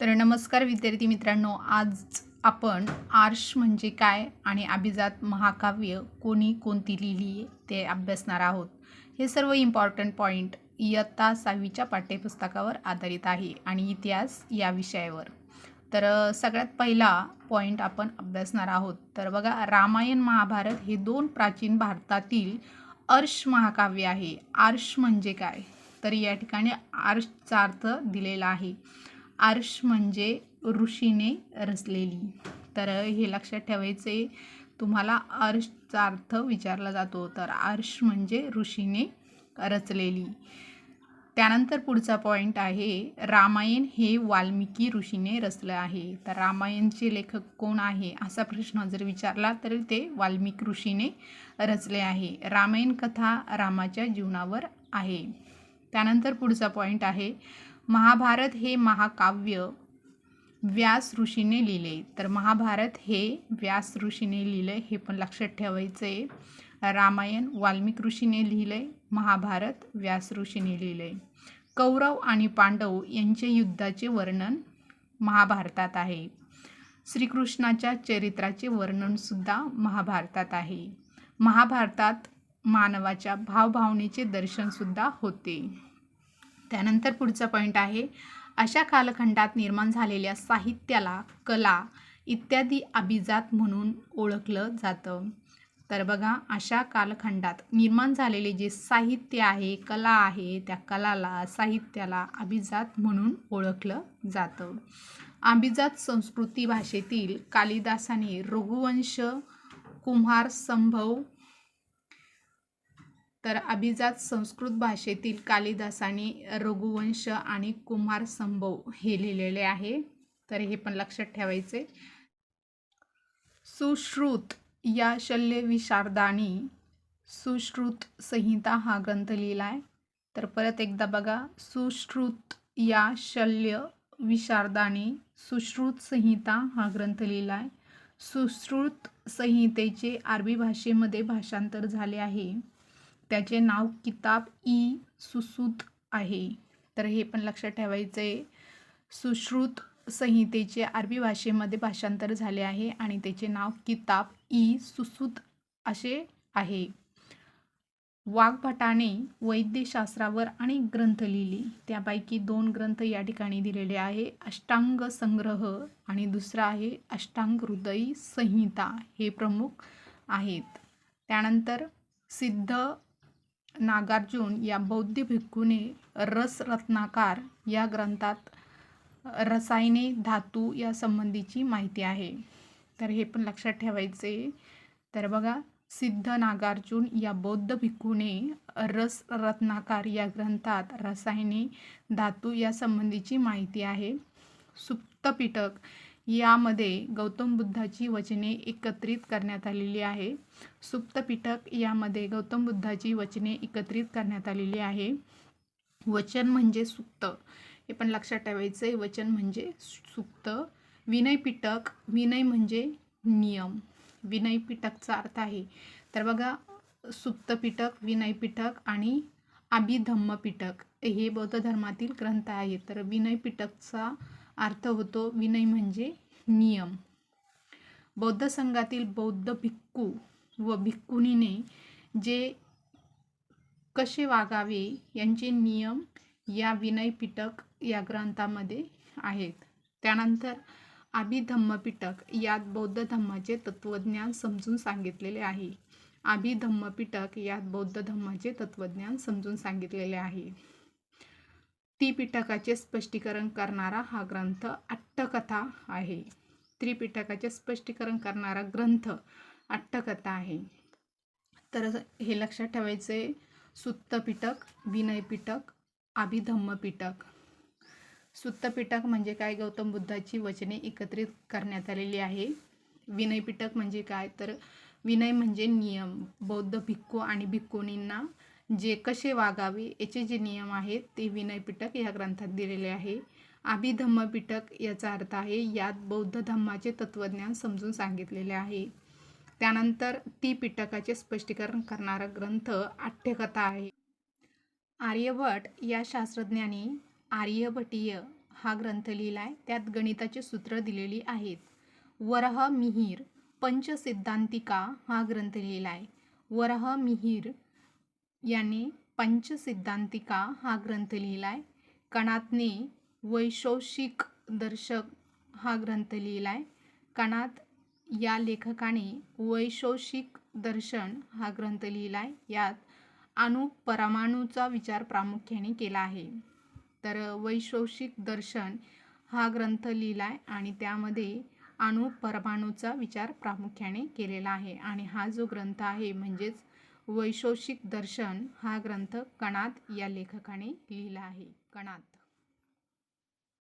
तर नमस्कार विद्यार्थी मित्रांनो आज आपण आर्ष म्हणजे काय आणि अभिजात महाकाव्य कोणी कोणती लिहिली आहे ते अभ्यासणार आहोत. हे सर्व इम्पॉर्टंट पॉईंट इयत्ता सहावीच्या पाठ्यपुस्तकावर आधारित आहे आणि इतिहास या विषयावर. तर सगळ्यात पहिला पॉईंट आपण अभ्यासणार आहोत. तर बघा रामायण महाभारत हे दोन प्राचीन भारतातील अर्श महाकाव्य आहे. आर्ष म्हणजे काय? तर या ठिकाणी आर्षचा अर्थ दिलेला आहे. आर्ष म्हणजे ऋषीने रचलेली. तर हे लक्षात ठेवायचे तुम्हाला अर्शचा अर्थ विचारला जातो. तर आर्ष म्हणजे ऋषीने रचलेली. त्यानंतर पुढचा पॉईंट आहे रामायण हे वाल्मिकी ऋषीने रचलं आहे. तर रामायणचे लेखक कोण आहे असा प्रश्न जर विचारला तर ते वाल्मिक ऋषीने रचले आहे. रामायण कथा रामाच्या जीवनावर आहे. त्यानंतर पुढचा पॉईंट आहे महाभारत हे महाकाव्य व्यास ऋषीने लिहिले. तर महाभारत हे व्यास ऋषीने लिहिलं हे पण लक्षात ठेवायचं. आहे रामायण वाल्मिक ऋषीने आहे महाभारत व्यास ऋषीने लिहिले. कौरव आणि पांडव यांचे युद्धाचे वर्णन महाभारतात आहे. श्रीकृष्णाच्या चरित्राचे वर्णनसुद्धा महाभारतात आहे. महाभारतात मानवाच्या भावभावनेचे दर्शनसुद्धा होते. त्यानंतर पुढचा पॉईंट आहे अशा कालखंडात निर्माण झालेल्या साहित्याला कला इत्यादी अभिजात म्हणून ओळखलं जातं. तर बघा अशा कालखंडात निर्माण झालेले जे साहित्य आहे कला आहे त्या कलाला साहित्याला अभिजात म्हणून ओळखलं जातं. अभिजात संस्कृती भाषेतील कालिदासाने रघुवंश कुम्हार संभव तर अभिजात संस्कृत भाषेतील कालिदासाने रघुवंश आणि कुमार संभव हे लिहिलेले आहे. तर हे पण लक्षात ठेवायचे. सुश्रुत या शल्य विशारदानी सुश्रुत संहिता हा ग्रंथ लिहिला आहे. तर परत एकदा बघा. सुश्रुत या शल्य विशारदाने सुश्रुत संहिता हा ग्रंथ लिहिला आहे. सुश्रुत संहितेचे अरबी भाषेमध्ये भाषांतर झाले आहे. त्याचे नाव किताब ई सुसूत आहे. तर हे पण लक्षात ठेवायचं आहे सुश्रुत संहितेचे अरबी भाषेमध्ये भाषांतर झाले आहे आणि त्याचे नाव किताब ई सुसूत असे आहे. वाघभटाने वैद्यशास्त्रावर अनेक ग्रंथ लिहिली. त्यापैकी दोन ग्रंथ या ठिकाणी दिलेले आहे. अष्टांग संग्रह आणि दुसरा आहे अष्टांग हृदय संहिता हे प्रमुख आहेत. त्यानंतर सिद्ध नागार्जुन या बौद्ध भिक्खूने रसरत्नाकार या ग्रंथात रसायने धातू या संबंधीची माहिती आहे. तर हे पण लक्षात ठेवायचे. तर बघा सिद्ध नागार्जुन या बौद्ध भिक्खूने रस रत्नाकार या ग्रंथात रसायने धातू या संबंधीची माहिती आहे. सुप्तपिटक यामध्ये गौतम बुद्धाची वचने एकत्रित करण्यात आलेली आहे. सुप्तपिटक यामध्ये गौतम बुद्धाची वचने एकत्रित करण्यात आलेली आहे. वचन म्हणजे सुक्त हे पण लक्षात ठेवायचं आहे वचन म्हणजे सुक्त विनय पिटक विनय म्हणजे नियम. विनय पिटकचा अर्थ आहे. तर बघा सुप्त पिटक विनय पिटक आणि अभिधम्म पिटक हे बौद्ध धर्मातील ग्रंथ आहेत. तर विनय पिटकचा अर्थ होतो विनय म्हणजे नियम. बौद्ध संघातील बौद्ध भिक्खू व भिक्खुनीने जे कसे वागावे यांचे नियम या विनय पिटक या ग्रंथामध्ये आहेत. त्यानंतर अभिधम्मपिटक यात बौद्ध धम्माचे तत्त्वज्ञान समजून सांगितलेले आहे. अभिधम्मपिटक यात बौद्ध धम्माचे तत्त्वज्ञान समजून सांगितलेले आहे. त्रिपिटकाचे स्पष्टीकरण करणारा हा ग्रंथ अट्टकथा आहे. त्रिपिटकाचे स्पष्टीकरण करणारा ग्रंथ अट्टकथा आहे. तर हे लक्षात ठेवायचे सुत्तपिटक विनयपिटक अभिधम्म पिटक सुत्तपिटक म्हणजे काय? गौतम बुद्धाची वचने एकत्रित करण्यात आलेली आहे. विनय पिटक म्हणजे काय? तर विनय म्हणजे नियम. बौद्ध भिक्खू आणि भिक्खुनींना जे कसे वागावे याचे जे नियम आहेत ते विनय पिटक या ग्रंथात दिलेले आहे. अभिधम्मपिटक याचा अर्थ आहे यात बौद्ध धम्माचे तत्त्वज्ञान समजून सांगितलेले आहे. त्यानंतर ती पिटकाचे स्पष्टीकरण करणारा ग्रंथ आठ्यकथा आहे. आर्यभट या शास्त्रज्ञाने आर्यभटीय हा ग्रंथ लिहिला आहे त्यात गणिताची सूत्र दिलेली आहेत. वरह मिहीर पंचसिद्धांतिका हा ग्रंथ लिहिला आहे वरह मिहीर यांनी पंचसिद्धांतिका हा ग्रंथ लिहिला आहे कणातने वैशोषिक दर्शक हा ग्रंथ लिहिला आहे कणात या लेखकाने वैशोषिक दर्शन हा ग्रंथ लिहिला आहे यात अणु परमाणूचा विचार प्रामुख्याने केला आहे. तर वैशोषिक दर्शन हा ग्रंथ लिहिला आहे आणि त्यामध्ये अणु परमाणूचा विचार प्रामुख्याने केलेला आहे. आणि हा जो ग्रंथ आहे म्हणजेच वैशोषिक दर्शन हा ग्रंथ कणात या लेखकाने लिहिला आहे. कणात.